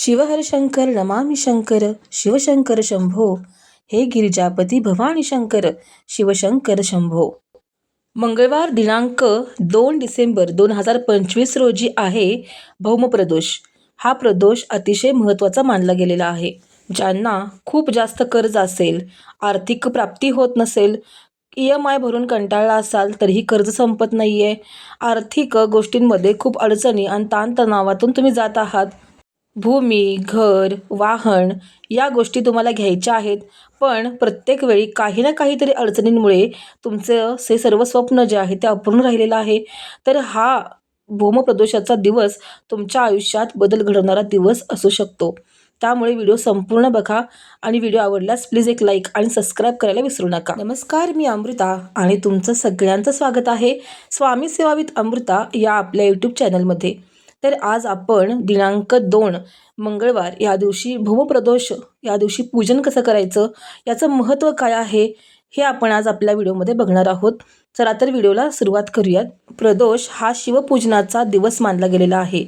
शिवहर शंकर नमामि शंकर शिवशंकर शंभो हे गिरिजापती भवानी शंकर शिवशंकर शंभो. मंगळवार दिनांक दोन डिसेंबर दोन हजार पंचवीस रोजी आहे भौमप्रदोष. हा प्रदोष अतिशय महत्त्वाचा मानला गेलेला आहे ज्यांना खूप जास्त कर्ज असेल आर्थिक प्राप्ती होत नसेल ई एम आय भरून कंटाळला असाल तरीही कर्ज संपत नाही आहे आर्थिक गोष्टींमध्ये खूप अडचणी आणि ताणतणावातून तुम्ही जात आहात. भूमी घर वाहन या गोष्टी तुम्हाला घ्यायच्या आहेत. पण प्रत्येक वेळी काही ना काहीतरी अडचणींमुळे तुमचं हे सर्व स्वप्न जे आहे ते अपूर्ण राहिलेलं आहे. तर हा भूमप्रदोषाचा दिवस तुमच्या आयुष्यात बदल घडवणारा दिवस असू शकतो. त्यामुळे व्हिडिओ संपूर्ण बघा आणि व्हिडिओ आवडल्यास प्लीज एक लाईक आणि सबस्क्राईब करायला विसरू नका. नमस्कार मी अमृता आणि तुमचं सगळ्यांचं स्वागत आहे. स्वामी सेवावित अमृता या आपल्या यूट्यूब चॅनलमध्ये तर आज आपण दिनांक दोन मंगळवार या दिवशी भूमप्रदोष या दिवशी पूजन कसं करायचं याचं महत्त्व काय आहे हे आपण आज आपल्या व्हिडिओमध्ये बघणार आहोत. चला तर व्हिडिओला सुरुवात करूयात. प्रदोष हा शिवपूजनाचा दिवस मानला गेलेला आहे.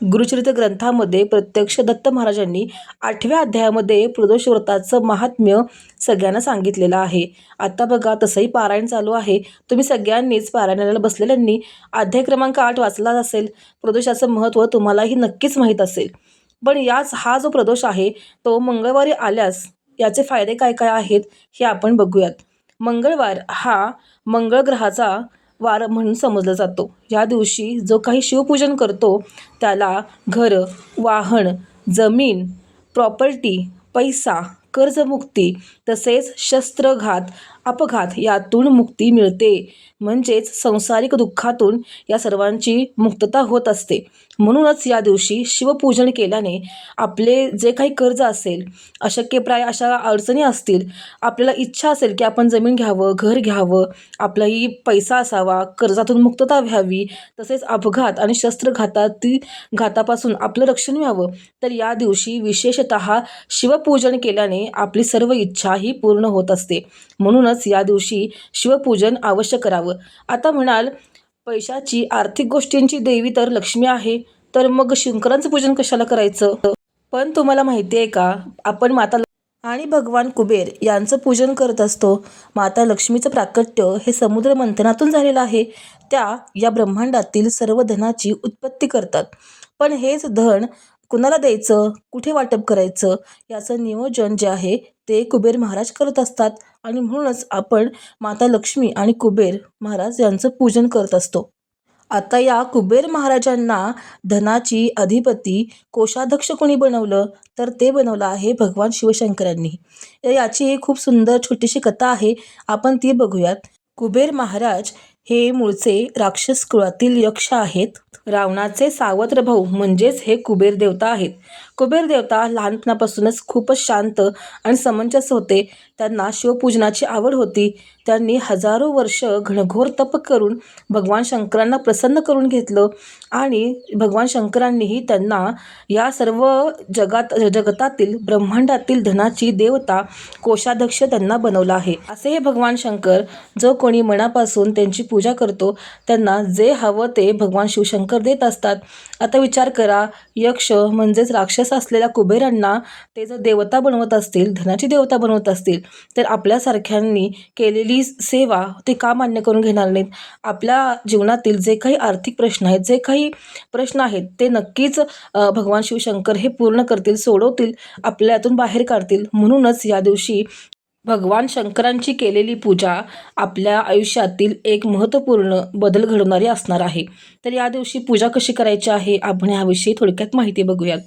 गुरुचरित्र ग्रंथामध्ये प्रत्यक्ष दत्त महाराजांनी आठव्या अध्यायामध्ये प्रदोष व्रताचं महात्म्य सगळ्यांना सांगितलेलं आहे. आता बघा तसंही पारायण चालू आहे. तुम्ही सगळ्यांनीच पारायणाला बसलेल्यांनी अध्याय क्रमांक आठ वाचला असेल. प्रदोषाचं महत्त्व तुम्हालाही नक्कीच माहीत असेल. पण याच हा जो प्रदोष आहे तो मंगळवारी आल्यास याचे फायदे काय काय आहेत हे आपण बघूयात. मंगळवार हा मंगळ ग्रहाचा वार म्हणून समजला जातो. या दिवशी जो काही शिवपूजन करतो त्याला घर वाहन जमीन प्रॉपर्टी पैसा कर्जमुक्ती तसेच शस्त्रघात अपघात यातून मुक्ती मिळते. म्हणजेच संसारिक दुःखातून या सर्वांची मुक्तता होत असते. म्हणूनच या दिवशी शिवपूजन केल्याने आपले जे काही कर्ज असेल अशक्यप्राय अशा अडचणी असतील आपल्याला इच्छा असेल की आपण जमीन घ्यावं घर घ्यावं आपलाही पैसा असावा कर्जातून मुक्तता व्हावी तसेच अपघात आणि शस्त्रघातातील घातापासून आपलं रक्षण व्हावं. तर या दिवशी विशेषत शिवपूजन केल्याने आपली सर्व इच्छा ही पूर्ण होत असते. म्हणूनच या दिवशी शिवपूजन अवश्य करावं. आता म्हणाल पैशाची आर्थिक गोष्टींची देवी तर लक्ष्मी आहे तर मग शंकरांचं पूजन कशाला करायचं? पण तुम्हाला माहिती आहे का आपण माता आणि भगवान कुबेर यांचं पूजन करत असतो. माता लक्ष्मीचं प्राकट्य हे समुद्र मंथनातून झालेलं आहे. त्या या ब्रह्मांडातील सर्व धनाची उत्पत्ती करतात. पण हेच धन कुणाला द्यायचं? कुठे वाटप करायचं? याचं नियोजन जे आहे ते कुबेर महाराज करत असतात. आणि म्हणूनच आपण माता लक्ष्मी आणि कुबेर महाराज यांचं पूजन करत असतो. आता या कुबेर महाराजांना धनाची अधिपती कोषाध्यक्ष कोणी बनवलं? तर ते बनवलं आहे भगवान शिवशंकरांनी. याची एक खूप सुंदर छोटीशी कथा आहे. आपण ती बघूयात. कुबेर महाराज हे मूळचे राक्षस कुळातील यक्ष आहेत. रावणाचे सावत्र भाऊ म्हणजेच हे कुबेर देवता आहेत. कुबेर देवता लहानपणापासूनच खूपच शांत आणि समंजस होते. त्यांना शिवपूजनाची आवड होती. त्यांनी हजारो वर्ष घनघोर तप करून भगवान शंकरांना प्रसन्न करून घेतलं आणि भगवान शंकरांनीही त्यांना या सर्व जगात जगतातील ब्रह्मांडातील धनाची देवता कोषाध्यक्ष त्यांना बनवला आहे. असे हे भगवान शंकर जो कोणी मनापासून त्यांची पूजा करतो त्यांना जे हवं ते भगवान शिवशंकर देत असतात. आता विचार करा यक्ष म्हणजेच राक्षस असलेल्या कुबेरांना ते जर देवता बनवत असतील धनाची देवता बनवत असतील तर आपल्यासारख्यांनी केलेली सेवा ते का मान्य करून घेणार नाहीत? आपल्या जीवनातील जे काही आर्थिक प्रश्न आहेत जे काही प्रश्न आहेत ते नक्कीच भगवान शिवशंकर हे पूर्ण करतील सोडवतील आपल्यातून बाहेर काढतील. म्हणूनच या दिवशी भगवान शंकरांची केलेली पूजा आपल्या आयुष्यातील एक महत्त्वपूर्ण बदल घडवणारी असणार आहे. तर या दिवशी पूजा कशी करायची आहे? आपण ह्याविषयी थोडक्यात माहिती बघूयात.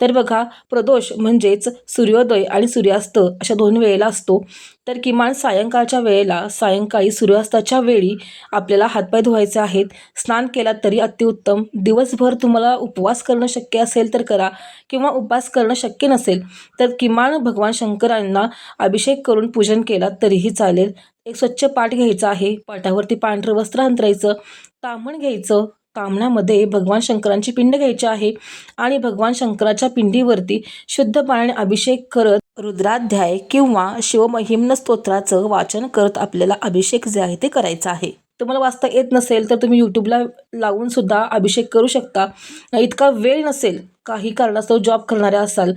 तर बघा प्रदोष म्हणजेच सूर्योदय आणि सूर्यास्त अशा दोन वेळेला असतो. तर किमान सायंकाळच्या वेळेला सायंकाळी सूर्यास्ताच्या वेळी आपल्याला हातपाय धुवायचे आहेत. स्नान केला तरी अतिउत्तम. दिवसभर तुम्हाला उपवास करणं शक्य असेल तर करा किंवा उपवास करणं शक्य नसेल तर किमान भगवान शंकरांना अभिषेक करून पूजन केलात तरीही चालेल. एक स्वच्छ पाठ घ्यायचा आहे. पाठावरती पांढरं वस्त्र अंतरायचं तामण घ्यायचं कामनामध्ये भगवान शंकरांची पिंड घ्यायची आहे आणि भगवान शंकराच्या पिंडीवरती शुद्ध पाण्याने अभिषेक करत रुद्राध्याय किंवा शिवमहिम्न स्तोत्राचं वाचन करत आपल्याला अभिषेक जे आहे ते करायचं आहे. तुम्हाला वाचता येत नसेल तर तुम्ही यूट्यूबला लावून सुद्धा अभिषेक करू शकता. इतका वेळ नसेल काही कारणास्तव जॉब करणाऱ्या असाल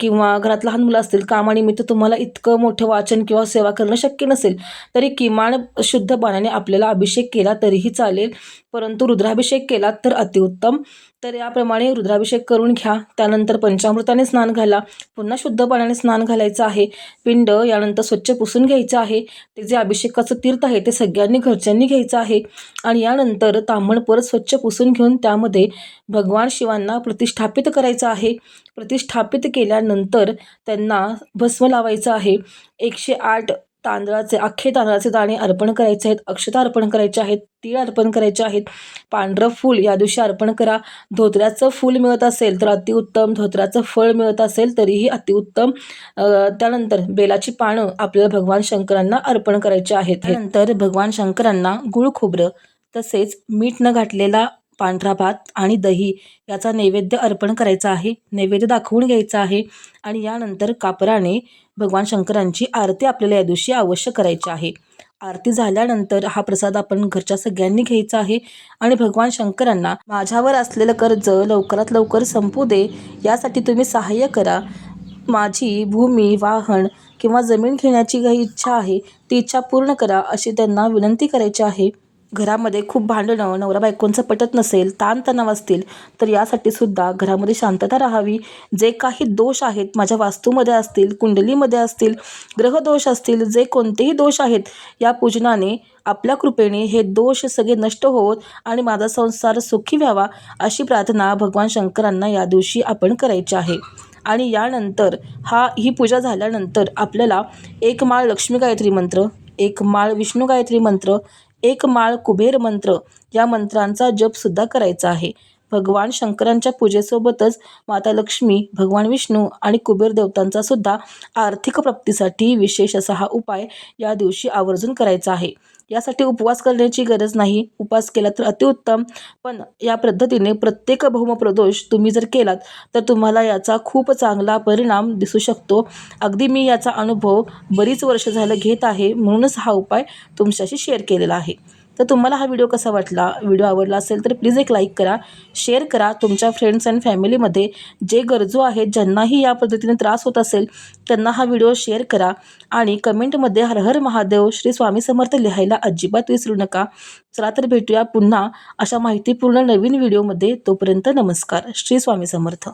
किंवा घरात लहान मुलं असतील कामानिमित्त तुम्हाला इतकं मोठं वाचन किंवा सेवा करणं शक्य नसेल तरी किमान शुद्ध पाण्याने आपल्याला अभिषेक केला तरीही चालेल. परंतु रुद्राभिषेक केला तर अतिउत्तम. तर याप्रमाणे रुद्राभिषेक करून घ्या. त्यानंतर पंचामृताने स्नान घाला. पुन्हा शुद्ध पाण्याने स्नान घालायचं आहे. पिंड यानंतर स्वच्छ पुसून घ्यायचं आहे. ते जे अभिषेकाचं तीर्थ आहे ते सगळ्यांनी घरच्यांनी घ्यायचं आहे. आणि यानंतर तांबण परत स्वच्छ पुसून घेऊन त्यामध्ये भगवान शिवांना प्रतिष्ठापित करायचं आहे. प्रतिष्ठापित केल्यानंतर त्यांना भस्म लावायचं आहे. एकशे आठ तांदळाचे अख्खे तांदळाचे दाणे अर्पण करायचे आहेत. अक्षता अर्पण करायचे आहेत. तीळ अर्पण करायचे आहेत. पांढरं फूल या दिवशी अर्पण करा. धोत्र्याचं फूल मिळत असेल तर अतिउत्तम. धोत्र्याचं फळ मिळत असेल तरीही अतिउत्तम. त्यानंतर बेलाची पानं आपल्याला भगवान शंकरांना अर्पण करायची आहेत. त्यानंतर भगवान शंकरांना गुळ खोबरं तसेच मीठ न घातलेला पांढरा भात आणि दही याचा नैवेद्य अर्पण करायचा आहे. नैवेद्य दाखवून घ्यायचा आहे आणि यानंतर कापराने भगवान शंकरांची आरती आपल्याला या दिवशी अवश्य करायची आहे. आरती झाल्यानंतर हा प्रसाद आपण घरच्या सगळ्यांनी घ्यायचा आहे आणि भगवान शंकरांना माझ्यावर असलेलं कर्ज लवकरात लवकर संपू दे यासाठी तुम्ही सहाय्य करा. माझी भूमी वाहन किंवा जमीन घेण्याची काही इच्छा आहे ती इच्छा पूर्ण करा अशी त्यांना विनंती करायची आहे. घरामध्ये खूप भांडणं नवरा बायकोंचं पटत नसेल ताणतणाव असतील तर यासाठी सुद्धा घरामध्ये शांतता राहावी. जे काही दोष आहेत माझ्या वास्तूमध्ये असतील कुंडलीमध्ये असतील ग्रहदोष असतील जे कोणतेही दोष आहेत या पूजनाने आपल्या कृपेने हे दोष सगळे नष्ट होत आणि माझा संसार सुखी व्हावा अशी प्रार्थना भगवान शंकरांना या दिवशी आपण करायची आहे. आणि यानंतर हा ही पूजा झाल्यानंतर आपल्याला एक माळ लक्ष्मी गायत्री मंत्र एक माळ विष्णू गायत्री मंत्र एक माळ कुबेर मंत्र या मंत्रांचा जपसुद्धा करायचा आहे. भगवान शंकरांच्या पूजेसोबतच माता लक्ष्मी भगवान विष्णू आणि कुबेर देवतांचा सुद्धा आर्थिक प्राप्तीसाठी विशेष असा हा उपाय या दिवशी आवर्जून करायचा आहे. यासाठी उपवास करण्याची गरज नाही. उपवास केला तर अतिउत्तम. पण या पद्धतीने प्रत्येक भौमप्रदोष तुम्ही जर केलात तर तुम्हाला याचा खूप चांगला परिणाम दिसू शकतो. अगदी मी याचा अनुभव बरीच वर्ष झालं घेत आहे म्हणूनच हा उपाय तुमच्याशी शेअर केलेला आहे. तर तुम्हाला हा व्हिडिओ कसा वाटला? व्हिडिओ आवडला असेल तर प्लीज एक लाईक करा शेअर करा. तुमच्या फ्रेंड्स अँड फॅमिलीमध्ये जे गरजू आहेत ज्यांनाही या पद्धतीने त्रास होत असेल त्यांना हा व्हिडिओ शेअर करा. आणि कमेंटमध्ये हर हर महादेव श्री स्वामी समर्थ लिहायला अजिबात विसरू नका. चला तर भेटूया पुन्हा अशा माहितीपूर्ण नवीन व्हिडिओमध्ये तोपर्यंत नमस्कार. श्री स्वामी समर्थ.